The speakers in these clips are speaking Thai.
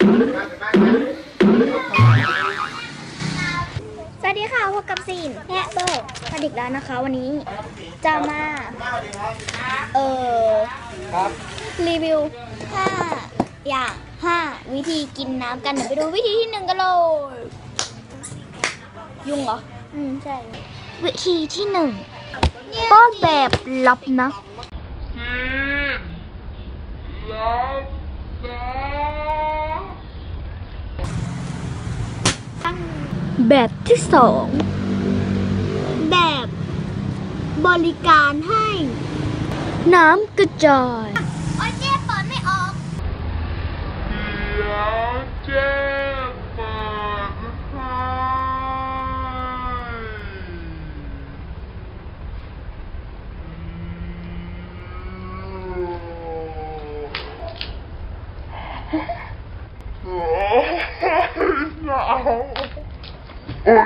สวัสดีค่ะพบกับซีนและโบผลิตแล้วนะคะ วันนี้จะมาเอ่อครับรีวิว5อย่าง5วิธีกินน้ำกันเดี๋ยวไปดูวิธีที่หนึ่งกันเลยยุ่งเหรอ อืม ใช่ วิธีที่หนึ่งป้อนแบบลับนะ แบบที่สอง แบบบริการให้ น้ำกระจายโอ้ยเจ๊เปิดไม่ออก เดี๋ยวเจ๊เปิดให้โอ้ยหนาวโอ้ยเจ๊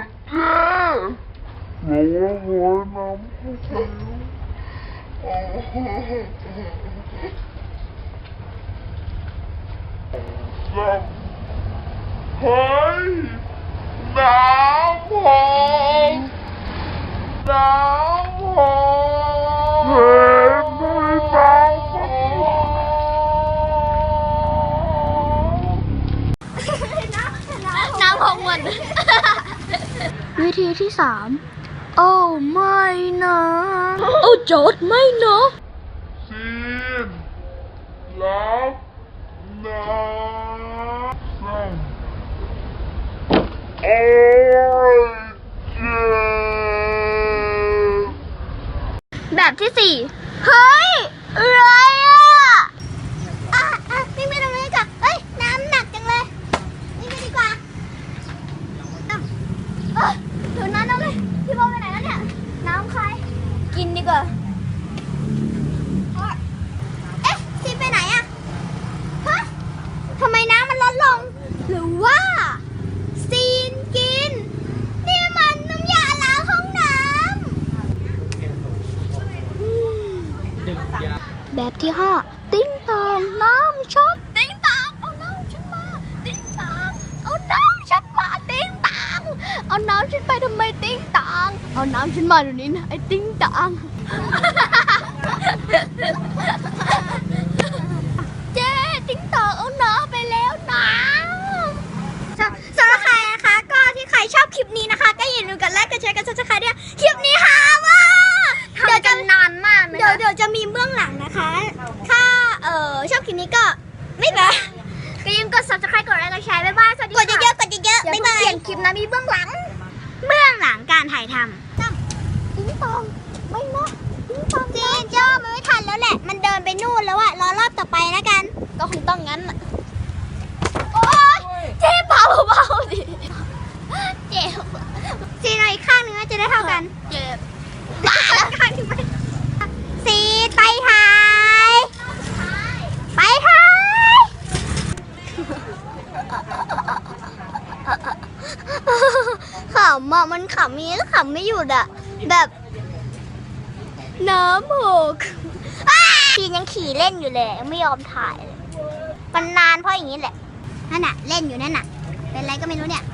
หนูว่าโวยน้ำเข้าไปโอ้ยเฮ้ยน้ำหอมน้ำหอมเห็นไหมน้ำหอมน้ำของมันวิธีที่สาม โอ้ไม่นะ โอ้จอดไม่นะซีนรับน้ำส้มโอ้ยเจ็บแบบที่สี่เฮ้ย อะไรอะ อะอะวิ่งไปตรงนี้ก่อนเฮ้ย น้ำหนักจังเลยวิ่งไปดีกว่าอะเอ้ยถือน้ำเอาเลยพี่โบไปไหนแล้วเนี่ย น้ำใคร กิน ดีกว่า เอ๊ะซีไปไหนอะฮะทำไมน้ำมันลดลง หรือว่า ซีนกิน นี่มันน้ำยาล้างห้องน้ำแบบที่ห้า ติ้งตองน้ำช็อตติ้งตองเอาน้ำฉันมาติ้งตองเอาน้ำฉันมาติ้งตอง เอาน้ำฉันไปทำไมติ้งตองเอาน้ำฉันมาเดี๋ยวนี้นะไอ้ติ้งตองเจ๊ติ้งตองเอาน้ำไปแล้วนะสำสำหรับใครนะคะก็ที่ใครชอบคลิปนี้นะคะ ก็อย่าลืมกดไลค์กดแชร์กดซับสไครต์ด้วยคลิปนี้ฮามากเดี๋ยวจะนานมากเดี๋ยวเดี๋ยวจะมีเบื้องหลังนะคะ ถ้าเอ่อชอบคลิปนี้ก็ไม่เป็นไรก็อย่าลืมกด subscribe กดไลค์กดแชร์บ๊ายบายสวัสดีค่ะกดเยอะๆกดเยอะๆ บ๊ายบายเปลี่ยนคลิปนะมีเบื้องหลัง เบื้องหลังการถ่ายทำตั้งติ้งตองไม่นะติ้งตองจีนจ้ามันไม่ทันแล้วแหละ มันเดินไปนู่นแล้วอะรอรอบต่อไปแล้วกัน ก็คงต้องงั้นอะโอ๊ยเจ๊เบาเบาๆดิเจ็บซีนเอาอีกข้างหนึงนะจะได้เท่ากัน เจ็บบ้าแล้วข้างหนึงไปซีนไปถ่าย ไปถ่ายขำอะมันขำมีแล้วขำไม่หยุดอะ แบบ น้ำหกทียังขี่เล่นอยู่เลยยังไม่ยอมถ่ายเลยมันนานเพราะอย่างนี้แหละนั่นน่ะ เล่นอยู่นั่นน่ะ เป็นอะไรก็ไม่รู้เนี่ย